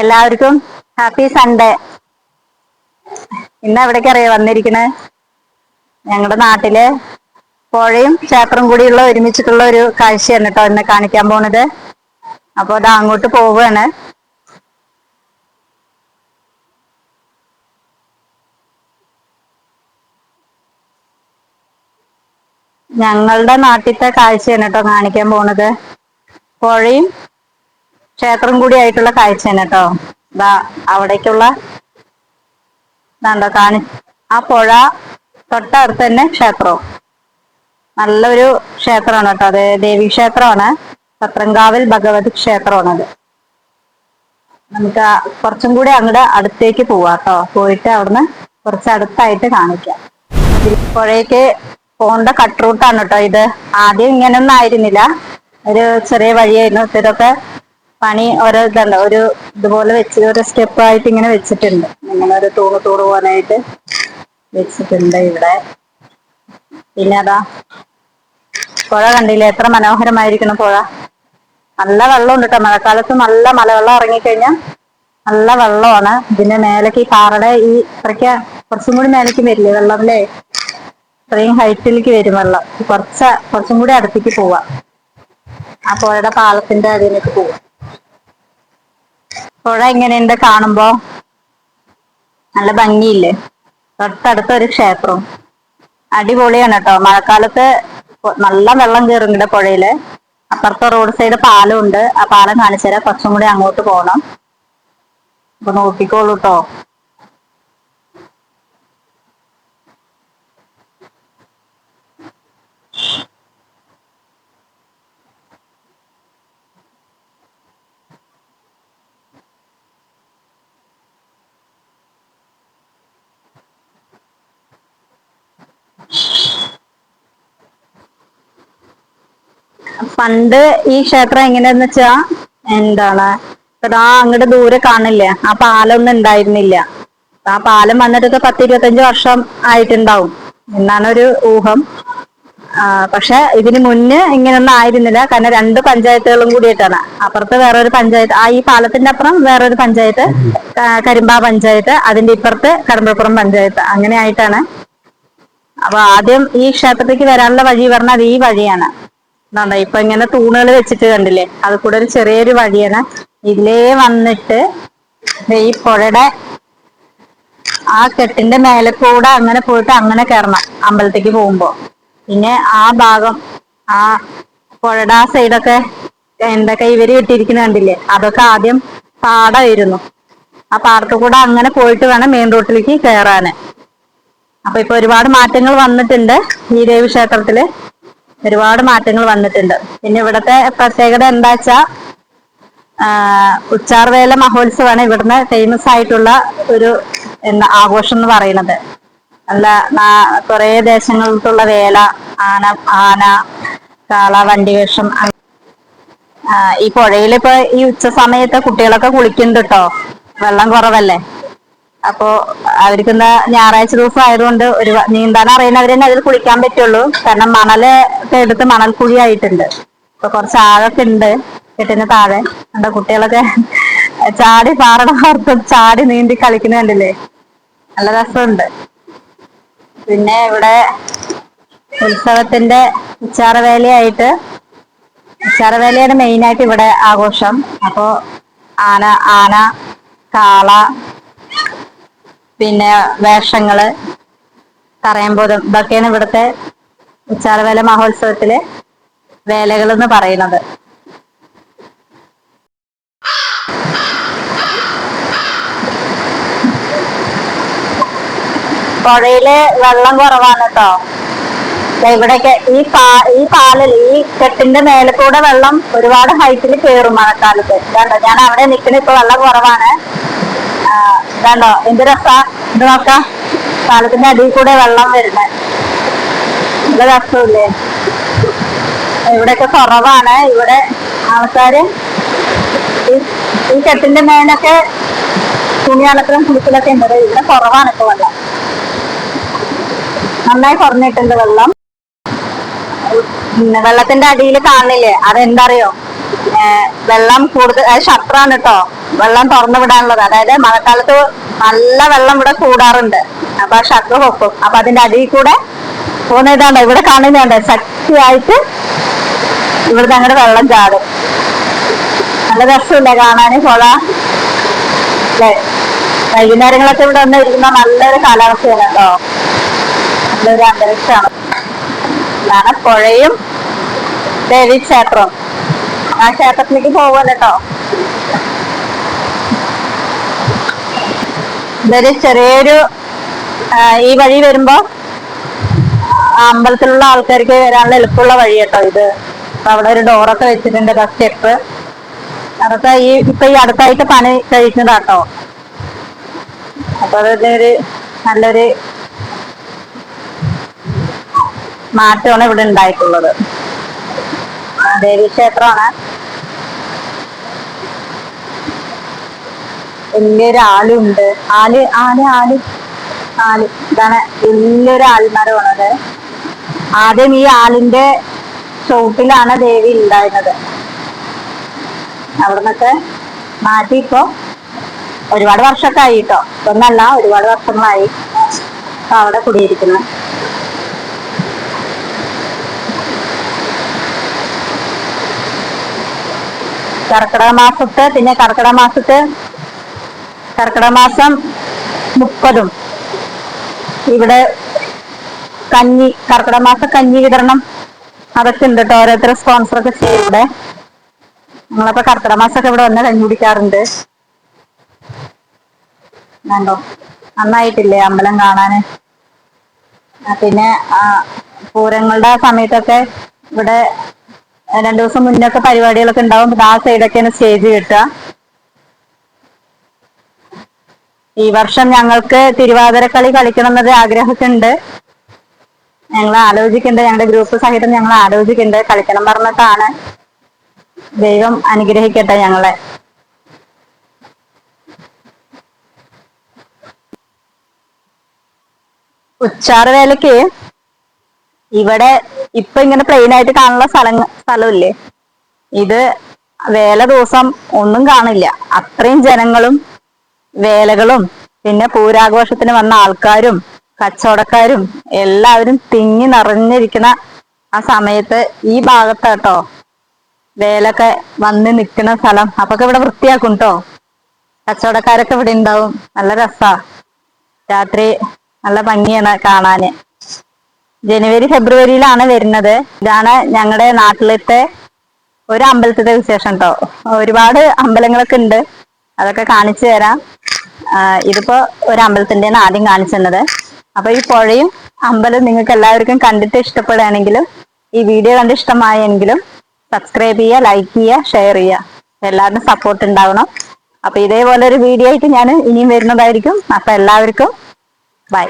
എല്ലാവർക്കും happy Sunday. ഇന്ന് എവിടേക്ക് അറിയാം വന്നിരിക്കണേ? ഞങ്ങളുടെ നാട്ടിൽ പുഴയും ക്ഷേത്രം കൂടിയുള്ള ഒരുമിച്ചിട്ടുള്ള ഒരു കാഴ്ചയാണ് കേട്ടോ ഇന്ന് കാണിക്കാൻ പോണത്. അപ്പൊ അത് അങ്ങോട്ട് പോവുകയാണ് ഞങ്ങളുടെ നാട്ടിലത്തെ കാഴ്ചയാണ് കേട്ടോ കാണിക്കാൻ പോണത്. പുഴയും ക്ഷേത്രം കൂടി ആയിട്ടുള്ള കാഴ്ചയാണ് കേട്ടോ ഇതാ അവിടേക്കുള്ള ഇതാണ്ടോ കാണി ആ പുഴ തൊട്ടടുത്ത് തന്നെ ക്ഷേത്രവും നല്ലൊരു ക്ഷേത്രമാണ് കേട്ടോ അത്. ദേവി ക്ഷേത്രമാണ്. പത്രങ്കാവിൽ ഭഗവതി ക്ഷേത്രമാണത്. നമുക്ക് കുറച്ചും കൂടി അങ്ങോട്ട് അടുത്തേക്ക് പോവാം കേട്ടോ പോയിട്ട് അവിടുന്ന് കുറച്ച് അടുത്തായിട്ട് കാണിക്കാം. പുഴയ്ക്ക് പോകേണ്ട കട്ട് റൂട്ടാണ് കേട്ടോ ഇത്. ആദ്യം ഇങ്ങനൊന്നും ആയിരുന്നില്ല. ഒരു ചെറിയ വഴിയായിരുന്നു. ഇതൊക്കെ പണി ഓരോ ഇതുണ്ട് ഒരു ഇതുപോലെ വെച്ച് ഒരു സ്റ്റെപ്പ് ആയിട്ട് ഇങ്ങനെ വെച്ചിട്ടുണ്ട്. ഇങ്ങനെ ഒരു തൂണ് തൂണ് പോകാനായിട്ട് വെച്ചിട്ടുണ്ട് ഇവിടെ. പിന്നെ അതാ പുഴ കണ്ടില്ലേ? എത്ര മനോഹരമായിരിക്കണം പുഴ. നല്ല വെള്ളമുണ്ട് കേട്ടോ മഴക്കാലത്ത് നല്ല മലവെള്ളം ഇറങ്ങിക്കഴിഞ്ഞാൽ നല്ല വെള്ളമാണ്. ഇതിന്റെ മേലേക്ക് ഈ പാറയുടെ ഈ ഇത്രയ്ക്ക് കുറച്ചും കൂടി മേലേക്ക് വരില്ലേ? വെള്ളം അല്ലേ ഇത്രയും ഹൈറ്റിലേക്ക് വരും വെള്ളം. കുറച്ച് കുറച്ചും കൂടി അടുത്തേക്ക് പോവാം. ആ പുഴയുടെ പാലത്തിന്റെ അതിലേക്ക് പോവാം. പുഴ എങ്ങനെയുണ്ട് കാണുമ്പോ? നല്ല ഭംഗിയില്ലേ? തൊട്ടടുത്ത ഒരു ക്ഷേത്രവും അടിപൊളിയാണ് കേട്ടോ മഴക്കാലത്ത് നല്ല വെള്ളം കയറുന്നുണ്ട് പുഴയിൽ. അപ്പുറത്തെ റോഡ് സൈഡ് പാലം ഉണ്ട്. ആ പാലം കാണിച്ചു തരാം. കുറച്ചും കൂടി അങ്ങോട്ട് പോകണം അപ്പൊ നോക്കിക്കോളൂ കേട്ടോ പണ്ട് ഈ ക്ഷേത്രം എങ്ങനെയാന്ന് വെച്ചാ എന്താണ്? ഇതാ അങ്ങോട്ട് ദൂരെ കാണില്ല? ആ പാലം ഒന്നും ഉണ്ടായിരുന്നില്ല. ആ പാലം വന്നിട്ട് പത്ത് ഇരുപത്തഞ്ച് വർഷം ആയിട്ടുണ്ടാവും. എന്നാണ് ഒരു ഊഹം പക്ഷെ ഇതിന് മുന്നേ ഇങ്ങനൊന്നും ആയിരുന്നില്ല. കാരണം രണ്ട് പഞ്ചായത്തുകളും കൂടിയിട്ടാണ്. അപ്പുറത്ത് വേറൊരു പഞ്ചായത്ത് ആ ഈ പാലത്തിന്റെ അപ്പുറം വേറൊരു പഞ്ചായത്ത് കരിമ്പാ കരിമ്പ പഞ്ചായത്ത് അതിന്റെ ഇപ്പുറത്ത് കടമ്പപ്പുറം പഞ്ചായത്ത്. അങ്ങനെ ആയിട്ടാണ്. അപ്പൊ ആദ്യം ഈ ക്ഷേത്രത്തിലേക്ക് വരാനുള്ള വഴി പറഞ്ഞാൽ ഈ വഴിയാണ്. എന്താ ഇപ്പൊ ഇങ്ങനെ തൂണുകൾ വെച്ചിട്ട് കണ്ടില്ലേ? അത് കൂടെ ഒരു ചെറിയൊരു വഴിയാണ് ഇതിലേ വന്നിട്ട് ഈ പുഴയുടെ ആ കെട്ടിന്റെ മേലെ കൂടെ അങ്ങനെ പോയിട്ട് അങ്ങനെ കയറണം അമ്പലത്തേക്ക് പോകുമ്പോ. പിന്നെ ആ ഭാഗം ആ പുഴയുടെ ആ സൈഡൊക്കെ എന്താ കൈവരി കെട്ടിയിരിക്കുന്ന കണ്ടില്ലേ? അതൊക്കെ ആദ്യം പാടായിരുന്നു. ആ പാടത്തു കൂടെ അങ്ങനെ പോയിട്ട് വേണം മെയിൻ റോട്ടിലേക്ക് കയറാന്. അപ്പൊ ഇപ്പൊ ഒരുപാട് മാറ്റങ്ങൾ വന്നിട്ടുണ്ട് ഈ ദേവി ക്ഷേത്രത്തിൽ ഒരുപാട് മാറ്റങ്ങൾ വന്നിട്ടുണ്ട്. പിന്നെ ഇവിടുത്തെ പ്രത്യേകത എന്താ വെച്ചാ ഉച്ചാർവേല മഹോത്സവമാണ് ഇവിടുന്ന് ഫേമസ് ആയിട്ടുള്ള ഒരു എന്താ ആഘോഷം എന്ന് പറയുന്നത്. നല്ല കുറെ ദേശങ്ങളിലുള്ള വേല ആന ആന കാള വണ്ടിവേഷം ഈ പുഴയിൽ ഇപ്പൊ ഈ ഉച്ച സമയത്ത് കുട്ടികളൊക്കെ കുളിക്കുന്നുണ്ട് കേട്ടോ വെള്ളം കുറവല്ലേ? അപ്പോ അവർക്ക് എന്താ ഞായറാഴ്ച ദിവസം ആയതുകൊണ്ട് ഒരു നീന്താൻ അറിയുന്നവരെ തന്നെ അതിൽ കുളിക്കാൻ പറ്റുള്ളൂ. കാരണം മണൽ എടുത്ത് മണൽ കുഴി ആയിട്ടുണ്ട്. ഇപ്പൊ കുറച്ച് ആഴൊക്കെ ഉണ്ട്. കെട്ടിന് താഴെ. എന്താ കുട്ടികളൊക്കെ ചാടി പാറട പുറത്ത് ചാടി നീന്തി കളിക്കുന്ന കണ്ടില്ലേ? നല്ല രസമുണ്ട്. പിന്നെ ഇവിടെ ഉത്സവത്തിന്റെ ഉച്ചാറവേലയായിട്ട് ഉച്ചാറവേലയാണ് മെയിൻ ആയിട്ട് ഇവിടെ ആഘോഷം. അപ്പോ ആന ആന കാള പിന്നെ വേഷങ്ങൾ തറയമ്പൂരം ഇതൊക്കെയാണ് ഇവിടുത്തെ ഉച്ചാരവേല മഹോത്സവത്തിലെ വേലകൾ എന്ന് പറയുന്നത്. പുഴയിൽ വെള്ളം കുറവാണ് കേട്ടോ ഇവിടെയൊക്കെ ഈ പാ ഈ പാലിൽ ഈ കെട്ടിന്റെ മേലെ കൂടെ വെള്ളം ഒരുപാട് ഹൈറ്റിൽ കയറും മഴക്കാലത്ത്. കേട്ടോ ഞാൻ അവിടെ നിൽക്കുന്ന ഇപ്പൊ വെള്ളം കുറവാണ്. ആ, എന്റെ രസാ? ഇത് നോക്കാം. പാലത്തിന്റെ അടിയിൽ കൂടെ വെള്ളം വരുന്നത് നല്ല രസമില്ലേ? ഇവിടെയൊക്കെ കുറവാണ്. ഇവിടെ ആൾക്കാര് ഈ- കെട്ടിന്റെ മേലൊക്കെ തുണി അലക്കലും കുളിക്കലൊക്കെ ഉണ്ട്. ഇവിടെ കുറവാണ് ഇപ്പൊ വെള്ളം. നന്നായി കുറഞ്ഞിട്ടുണ്ട് വെള്ളം. വെള്ളത്തിന്റെ അടിയിൽ കാണില്ലേ അതെന്താറിയോ? വെള്ളം കൂടുതൽ ഷട്ടറാണ് കേട്ടോ വെള്ളം തുറന്നു വിടാനുള്ളത്. അതായത് മഴക്കാലത്ത് നല്ല വെള്ളം ഇവിടെ കൂടാറുണ്ട്. അപ്പൊ ആ ഷട്ടർ പൊക്കും. അപ്പൊ അതിന്റെ അടിയിൽ കൂടെ പോകുന്നതാണ്ടോ ഇവിടെ കാണുന്നുണ്ട് ശക്തിയായിട്ട് ഇവിടുന്ന് അങ്ങനെ വെള്ളം ചാടും. നല്ല രസമില്ലേ കാണാന്? പുഴ വൈകുന്നേരങ്ങളൊക്കെ ഇവിടെ വന്ന് ഇരിക്കുന്ന നല്ലൊരു കാലാവസ്ഥയാണ് കേട്ടോ നല്ലൊരു അന്തരീക്ഷമാണ്. ഇതാണ് പുഴയും ദേവി ക്ഷേത്രവും ആ ക്ഷേത്രത്തിലേക്ക് പോകുമല്ലോ കേട്ടോ ഇതൊരു ചെറിയൊരു ഈ വഴി വരുമ്പോ അമ്പലത്തിലുള്ള ആൾക്കാർക്ക് വരാനുള്ള എളുപ്പമുള്ള വഴി കേട്ടോ ഇത്. അവിടെ ഒരു ഡോറൊക്കെ വെച്ചിട്ടുണ്ട് സ്റ്റെപ്പ്. അതൊക്കെ ഈ ഇപ്പൊ ഈ അടുത്തായിട്ട് പണി കഴിക്കുന്നതാട്ടോ അപ്പൊ അതൊരു നല്ലൊരു മാറ്റമാണ് ഇവിടെ ഉണ്ടായിട്ടുള്ളത്. ദേവീക്ഷേത്രമാണ്. വലിയൊരു ആലുണ്ട് ആൽ ആൽ ആൽ. ആൽ. ഇതാണ് വലിയൊരു ആൽമരമാണത് ആദ്യം ഈ ആലിന്റെ ചോട്ടിലാണ് ദേവി ഉണ്ടായിരുന്നത്. അവിടുന്നൊക്കെ മാറ്റി ഇപ്പോ ഒരുപാട് വർഷമൊക്കെ ആയിട്ടോ കേട്ടോ. ഒന്നല്ല ഒരുപാട് വർഷങ്ങളായി. അവിടെ കുടിയിരിക്കുന്നു. കർക്കിടക മാസത്തെ പിന്നെ കർക്കിടക മാസത്തെ കർക്കിടക മാസം മുപ്പതും. ഇവിടെ കഞ്ഞി കർക്കിടക മാസം കഞ്ഞി വിതരണം അതൊക്കെ ഉണ്ട് കേട്ടോ ഓരോരുത്തർ സ്പോൺസർ ഒക്കെ ചെയ്യും ഇവിടെ. നമ്മളപ്പോ കർക്കിടക മാസമൊക്കെ ഇവിടെ വന്ന് കഞ്ഞി കുടിക്കാറുണ്ട്. കണ്ടോ? നന്നായിട്ടില്ലേ അമ്പലം കാണാന്? പിന്നെ പൂരങ്ങളുടെ സമയത്തൊക്കെ ഇവിടെ രണ്ടു ദിവസം മുന്നൊക്കെ പരിപാടികളൊക്കെ ഉണ്ടാവും. ആ സൈഡൊക്കെയാണ് സ്റ്റേജ് കിട്ടുക. ഈ വർഷം ഞങ്ങൾക്ക് തിരുവാതിരക്കളി കളിക്കണം എന്നത് ആഗ്രഹമൊക്കെ ഉണ്ട് ഞങ്ങൾ ആലോചിക്കുന്നുണ്ട്. ഞങ്ങളുടെ ഗ്രൂപ്പ് സഹിതം ഞങ്ങൾ ആലോചിക്കുന്നുണ്ട്. കളിക്കണം പറഞ്ഞിട്ടാണ്. ദൈവം അനുഗ്രഹിക്കട്ടെ ഞങ്ങളെ. ഉച്ചാറ് വേലക്ക് ഇവിടെ ഇപ്പൊ ഇങ്ങനെ പ്ലെയിൻ ആയിട്ട് കാണുന്ന സ്ഥലം സ്ഥലമില്ലേ? ഇത് വേല ദിവസം ഒന്നും കാണില്ല. അത്രയും ജനങ്ങളും വേലകളും പിന്നെ പൂരാഘോഷത്തിന് വന്ന ആൾക്കാരും കച്ചവടക്കാരും എല്ലാവരും തിങ്ങി നിറഞ്ഞിരിക്കുന്ന ആ സമയത്ത് ഈ ഭാഗത്ത് കേട്ടോ വേലൊക്കെ വന്ന് നിൽക്കുന്ന സ്ഥലം. അപ്പൊ ഇവിടെ വൃത്തിയാക്കും കേട്ടോ കച്ചവടക്കാരൊക്കെ ഇവിടെ ഉണ്ടാവും. നല്ല രസാ. രാത്രി നല്ല ഭംഗിയാണ് കാണാന്. ജനുവരി ഫെബ്രുവരിയിലാണ് വരുന്നത്. ഇതാണ് ഞങ്ങളുടെ നാട്ടിലത്തെ ഒരു അമ്പലത്തിലെ വിശേഷം കേട്ടോ ഒരുപാട് അമ്പലങ്ങളൊക്കെ ഉണ്ട്. അതൊക്കെ കാണിച്ചു തരാം. ഇതിപ്പോ ഒരു അമ്പലത്തിന്റെ ആദ്യം കാണിച്ചു തന്നത്. അപ്പൊ ഈ പുഴയും അമ്പലം നിങ്ങൾക്ക് എല്ലാവർക്കും കണ്ടിട്ട് ഇഷ്ടപ്പെടുകയാണെങ്കിലും ഈ വീഡിയോ കണ്ട് ഇഷ്ടമായെങ്കിലും സബ്സ്ക്രൈബ് ചെയ്യുക ലൈക്ക് ചെയ്യുക ഷെയർ ചെയ്യുക. എല്ലാവരുടെയും സപ്പോർട്ട് ഉണ്ടാവണം. അപ്പൊ ഇതേപോലെ ഒരു വീഡിയോ ആയിട്ട് ഞാൻ ഇനിയും വരുന്നതായിരിക്കും. അപ്പൊ എല്ലാവർക്കും ബൈ